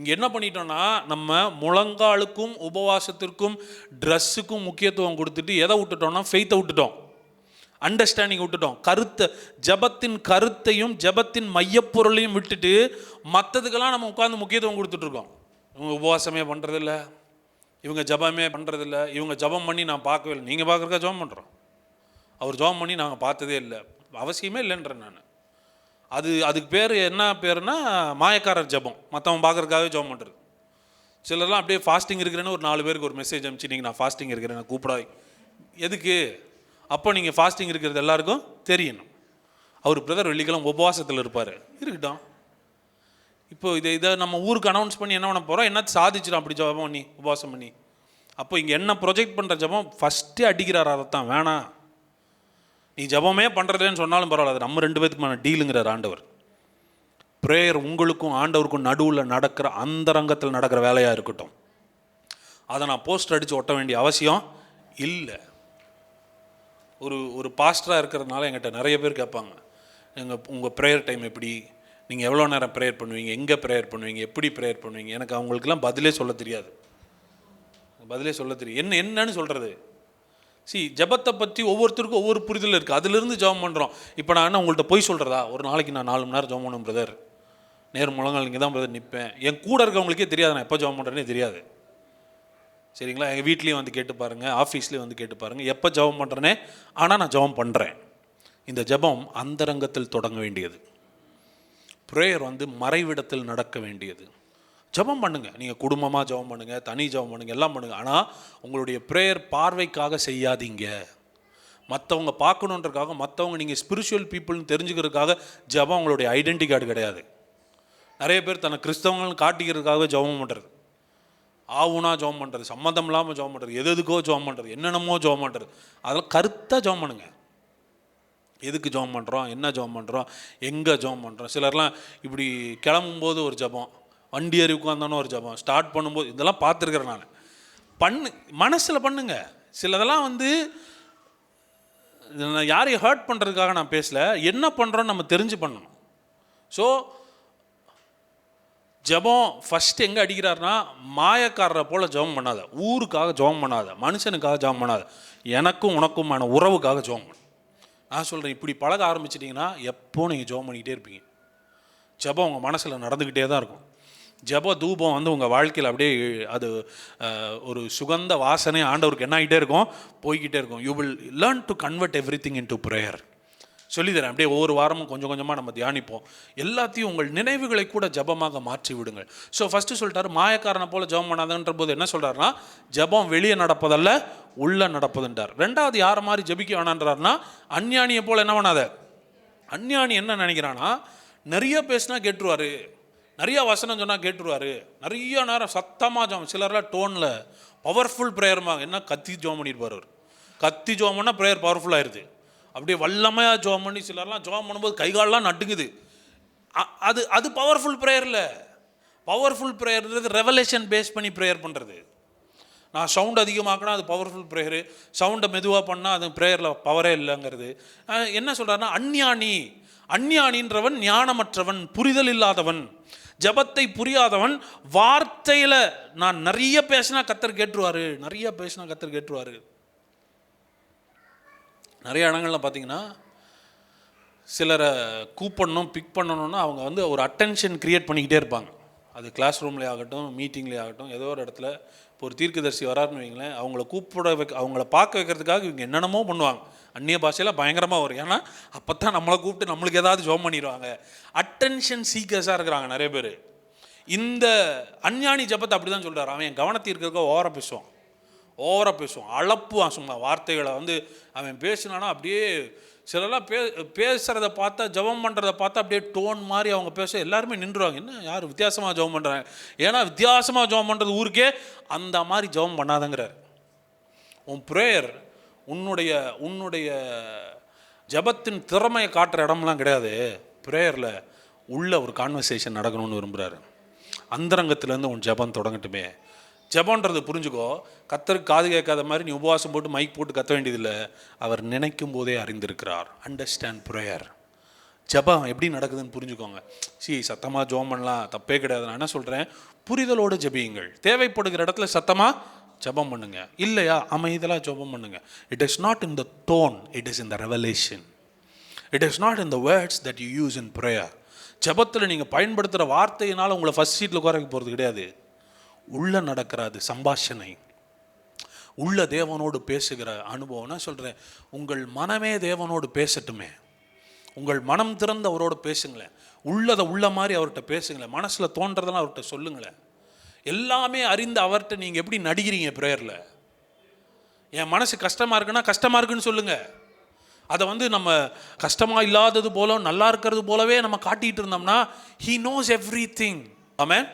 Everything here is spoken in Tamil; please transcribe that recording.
இங்கே என்ன பண்ணிட்டோம்னா நம்ம முழங்காலுக்கும் உபவாசத்திற்கும் ட்ரெஸ்ஸுக்கும் முக்கியத்துவம் கொடுத்துட்டு எதை விட்டுட்டோம்னா ஃபெய்த்தை விட்டுட்டோம். அண்டர்ஸ்டாண்டிங் விட்டுட்டோம். கருத்தை ஜபத்தின் கருத்தையும் ஜபத்தின் மையப்பொருளையும் விட்டுட்டு மற்றதுக்கெல்லாம் நம்ம உட்காந்து முக்கியத்துவம் கொடுத்துட்ருக்கோம். இவங்க உபவாசமே பண்ணுறதில்ல இவங்க ஜபமே பண்ணுறதில்ல இவங்க ஜபம் பண்ணி நான் பார்க்கவே இல்லை. நீங்கள் பார்க்குறக்கா ஜபம் பண்ணுறோம் அவர் ஜபம் பண்ணி நாங்கள் பார்த்ததே இல்லை. அவசியமே இல்லைன்றேன் நான். அது அதுக்கு பேர் என்ன பேர்னா மாயக்காரர் ஜபம். மற்றவன் பார்க்குறதுக்காகவே ஜபம் பண்ணுறது சிலர்லாம் அப்படியே ஃபாஸ்டிங் இருக்கிறேன்னு ஒரு நாலு பேருக்கு ஒரு மெசேஜ் அனுப்பிச்சு நீங்கள் நான் ஃபாஸ்டிங் இருக்கிறேன் நான் கூப்பிடாது எதுக்கு? அப்போ நீங்கள் ஃபாஸ்டிங் இருக்கிறது எல்லாருக்கும் தெரியணும். அவர் பிரதர் வெள்ளிக்கிழமை உபவாசத்தில் இருப்பார். இருக்கட்டும். இப்போ இதை இதை நம்ம ஊருக்கு அனௌன்ஸ் பண்ணி என்ன பண்ண போகிறோம் என்ன சாதிச்சிடும் அப்படி ஜபம் பண்ணி உபவாசம் பண்ணி? அப்போ இங்கே என்ன ப்ரொஜெக்ட் பண்ணுற ஜபம்? ஃபஸ்ட்டே அடிக்கிறார் அதைத்தான். வேணாம். நீ ஜபமே பண்ணுறதுன்னு சொன்னாலும் பரவாயில்ல அது நம்ம ரெண்டு பேத்துக்குமான டீலுங்கிறார் ஆண்டவர். ப்ரேயர் உங்களுக்கும் ஆண்டவருக்கும் நடுவில் நடக்கிற அந்தரங்கத்தில் நடக்கிற வேலையாக இருக்கட்டும். அதை நான் போஸ்டர் அடித்து ஒட்ட வேண்டிய அவசியம் இல்லை. ஒரு ஒரு பாஸ்டராக இருக்கிறதுனால எங்கிட்ட நிறைய பேர் கேட்பாங்க. எங்கள் உங்கள் ப்ரேயர் டைம் எப்படி? நீங்கள் எவ்வளோ நேரம் ப்ரேயர் பண்ணுவீங்க? எங்கே ப்ரேயர் பண்ணுவீங்க? எப்படி ப்ரேயர் பண்ணுவீங்க? எனக்கு அவங்களுக்குலாம் பதிலே சொல்ல தெரியாது. பதிலே சொல்ல தெரியும் என்ன என்னன்னு சொல்கிறது சி ஜெபத்தை பற்றி ஒவ்வொருத்தருக்கும் ஒவ்வொரு புரிதல் இருக்குது அதுலேருந்து ஜெபம் பண்ணுறோம் இப்போ நான் என்ன உங்கள்கிட்ட போய் சொல்கிறதா ஒரு நாளைக்கு நான் நாலு மணி நேரம் ஜெபம் பண்ணும் பிரதர் நேர் முழங்கால் இங்கே தான் பிரதர் நிற்பேன் என் கூட இருக்கவங்களுக்கே தெரியாது. நான் எப்போ ஜெபம் பண்ணுறேனே தெரியாது. சரிங்களா? எங்கள் வீட்லேயும் வந்து கேட்டு பாருங்கள் ஆஃபீஸ்லேயும் வந்து கேட்டு பாருங்கள் எப்போ ஜெபம் பண்ணுறேனே ஆனால் நான் ஜெபம் பண்ணுறேன் இந்த ஜெபம் அந்தரங்கத்தில் தொடங்க வேண்டியது. ப்ரேயர் வந்து மறைவிடத்தில் நடக்க வேண்டியது. ஜெபம் பண்ணுங்கள் நீங்கள் குடும்பமாக ஜெபம் பண்ணுங்கள் தனி ஜெபம் பண்ணுங்கள் எல்லாம் பண்ணுங்கள் ஆனால் உங்களுடைய ப்ரேயர் பார்வைக்காக செய்யாதீங்க. மற்றவங்க பார்க்கணுன்றக்காக மற்றவங்க நீங்கள் ஸ்பிரிச்சுவல் பீப்புள்னு தெரிஞ்சுக்கிறதுக்காக ஜெபம் உங்களுடைய ஐடென்டி கார்டு கிடையாது. நிறைய பேர் தன்னை கிறிஸ்தவங்கள்னு காட்டிக்கிறதுக்காகவே ஜெபம் பண்ணுறது ஆவுனா ஜெபம் பண்ணுறது சம்மந்தம் இல்லாமல் ஜபம் பண்ணுறது எது எதுக்கோ ஜெபம் பண்ணுறது என்னென்னமோ ஜெபம் பண்ணுறது அதெல்லாம் கருத்தாக ஜபம் பண்ணுங்க. எதுக்கு ஜெபம் பண்ணுறோம் என்ன ஜெபம் பண்ணுறோம் எங்கே ஜெபம் பண்ணுறோம் சிலர்லாம் இப்படி கிளம்பும்போது ஒரு ஜெபம். வண்டி ஏறி உட்காந்தானோ ஒரு ஜெபம். ஸ்டார்ட் பண்ணும்போது இதெல்லாம் பார்த்துருக்குறேன் நான். பண்ணு மனசில் பண்ணுங்க. சிலதெல்லாம் வந்து யாரையும் ஹர்ட் பண்ணுறதுக்காக நான் பேசல. என்ன பண்ணுறோன்னு நம்ம தெரிஞ்சு பண்ணணும். ஸோ ஜெபம் ஃபஸ்ட்டு எங்கே அடிக்கிறாருன்னா மாயக்காரரை போல் ஜெபம் பண்ணாத. ஊருக்காக ஜெபம் பண்ணாத. மனுஷனுக்காக ஜபம் பண்ணாத. எனக்கும் உனக்குமான உறவுக்காக ஜபம் பண்ணு. நான் சொல்கிறேன் இப்படி பழக ஆரம்பிச்சிட்டிங்கன்னா எப்போ நீங்கள் ஜெபம் பண்ணிக்கிட்டே இருப்பீங்க. ஜெபம் உங்கள் மனசில் நடந்துக்கிட்டே தான் இருக்கும். ஜெப தூபம் வந்து உங்கள் வாழ்க்கையில் அப்படியே அது ஒரு சுகந்த வாசனை ஆண்டவருக்கு என்ன ஆகிட்டே இருக்கும். போய்கிட்டே இருக்கும். You will learn to convert everything into prayer சொல்லித்தரேன் அப்படியே ஒவ்வொரு வாரமும் கொஞ்சம் கொஞ்சமாக நம்ம தியானிப்போம். எல்லாத்தையும் உங்கள் நினைவுகளை கூட ஜெபமாக மாற்றி விடுங்கள். ஸோ ஃபஸ்ட்டு சொல்லிட்டாரு மாயக்காரனை போல் ஜெபம் பண்ணாதன்ற போது என்ன சொல்கிறாருன்னா ஜெபம் வெளியே நடப்பதல்ல உள்ளே நடப்பதுன்றார். ரெண்டாவது யாரை மாதிரி ஜெபிக்க வேணான்றாருன்னா அஞ்ஞானியை போல் என்ன பண்ணாத? அஞ்ஞானி என்ன நினைக்கிறான்னா நிறைய பேசினா கேட்டுருவாரு. நிறைய வசனம் சொன்னால் கேட்டுருவாரு. நிறைய நேரம் சத்தமாக ஜோம் சிலர்லாம் டோனில் பவர்ஃபுல் ப்ரேயர்மாங்க என்ன கத்தி ஜோம் பண்ணியிருப்பார் அவர். கத்தி ஜோம் பண்ணால் ப்ரேயர் பவர்ஃபுல் அப்படியே வல்லமையாக ஜோம் பண்ணி சிலர்லாம் ஜோம் பண்ணும்போது கை கால்லாம் நட்டுங்குது அ- அது அது பவர்ஃபுல் ப்ரேயரில் பவர்ஃபுல் ப்ரேயர்ன்றது ரெவலேஷன் பேஸ் பண்ணி ப்ரேயர் பண்ணுறது நான் சவுண்ட் அதிகமாக்கினா அது பவர்ஃபுல் ப்ரேயரு சவுண்டை மெதுவாக பண்ணால் அது ப்ரேயரில் பவரே இல்லைங்கிறது. என்ன சொல்கிறாருன்னா அந்யானி அந்யானின்றவன் ஞானமற்றவன் புரிதல் இல்லாதவன். ஜபத்தை புரியாதவன் வார்த்தையில் நான் நிறைய பேசினா கத்தர் கேட்டுருவாரு நிறைய பேசினா கத்தர் கேட்டுருவாரு. நிறைய இடங்கள்லாம் பார்த்தீங்கன்னா சிலரை கூப்பிடணும் பிக் பண்ணணும்னா அவங்க வந்து ஒரு அட்டென்ஷன் க்ரியேட் பண்ணிக்கிட்டே இருப்பாங்க. அது கிளாஸ் ரூம்லேயே ஆகட்டும் மீட்டிங்லேயே ஆகட்டும் ஏதோ ஒரு இடத்துல இப்போ ஒரு தீர்க்கதரிசி வராருன்னு வைங்களேன் அவங்கள கூப்பிட வைக்க அவங்கள பார்க்க வைக்கிறதுக்காக இவங்க என்னென்னமோ பண்ணுவாங்க. அந்நிய பாஷையில் பயங்கரமாக வரும். ஏன்னா அப்போ தான் நம்மளை கூப்பிட்டு நம்மளுக்கு ஏதாவது ஜோம் பண்ணிடுவாங்க. அட்டென்ஷன் சீக்கர்ஸாக இருக்கிறாங்க நிறைய பேர். இந்த அஞ்ஞானி ஜபத்தை அப்படி தான் சொல்கிறார் அவன் என் கவனத்தை இருக்கிறக்க ஓவராக பேசுவான். ஓவராக பேசுவான். அளப்புவான் சும்மா. வார்த்தைகளை வந்து அவன் பேசினானா அப்படியே சிலலாம் பே பேசுகிறத பார்த்தா ஜெபம் பண்ணுறத பார்த்தா அப்படியே டோன் மாதிரி அவங்க பேச எல்லாருமே நின்றுவாங்க என்ன? யார் வித்தியாசமாக ஜெபம் பண்ணுறாங்க ஏன்னா வித்தியாசமாக ஜெபம் பண்ணுறது ஊருக்கே அந்த மாதிரி ஜெபம் பண்ணாதங்கிறார். உன் ப்ரேயர் உன்னுடைய உன்னுடைய ஜெபத்தின் திறமையை காட்டுற இடம்லாம் கிடையாது. ப்ரேயரில் உள்ள ஒரு கான்வர்சேஷன் நடக்கணும்னு விரும்புகிறாரு அந்தரங்கத்துலேருந்து உன் ஜெபம் தொடங்கட்டுமே. ஜபன்றது புரிஞ்சுக்கோ கத்தருக்கு காது கேட்காத மாதிரி நீ உபவாசம் போட்டு மைக் போட்டு கத்த வேண்டியதில்லை. அவர் நினைக்கும் போதே அறிந்திருக்கிறார். அண்டர்ஸ்டாண்ட் ப்ரேயர் ஜெபம் எப்படி நடக்குதுன்னு புரிஞ்சுக்கோங்க. சி சத்தமாக ஜெபம் பண்ணலாம் தப்பே கிடையாது. நான் என்ன சொல்கிறேன் புரிதலோடு ஜெபியுங்கள். தேவைப்படுகிற இடத்துல சத்தமாக ஜெபம் பண்ணுங்க. இல்லையா? அமைதலாக ஜெபம் பண்ணுங்க. It is not in the tone it is in the revelation it is not in the words that you use in prayer ஜெபத்தில் நீங்கள் பயன்படுத்துகிற வார்த்தையினால் உங்களை ஃபஸ்ட் சீட்டில் குறைக்க போகிறது கிடையாது. உள்ளே நடக்கிற அது சம்பாஷணை. உள்ள தேவனோடு பேசுகிற அனுபவம்னா சொல்கிறேன் உங்கள் மனமே தேவனோடு பேசட்டுமே. உங்கள் மனம் திறந்து அவரோடு பேசுங்களேன். உள்ளதை உள்ள மாதிரி அவர்கிட்ட பேசுங்களேன். மனசில் தோன்றதெல்லாம் அவர்கிட்ட சொல்லுங்களேன். எல்லாமே அறிந்து அவர்கிட்ட நீங்கள் எப்படி நடிக்கிறீங்க ப்ரேயரில் என் மனசு கஷ்டமாக இருக்குன்னா கஷ்டமாக இருக்குன்னு சொல்லுங்கள் அதை வந்து நம்ம கஷ்டமாக இல்லாதது போல நல்லா இருக்கிறது போலவே நம்ம காட்டிகிட்டு இருந்தோம்னா ஹீ நோஸ் எவ்ரி திங் ஆமாம்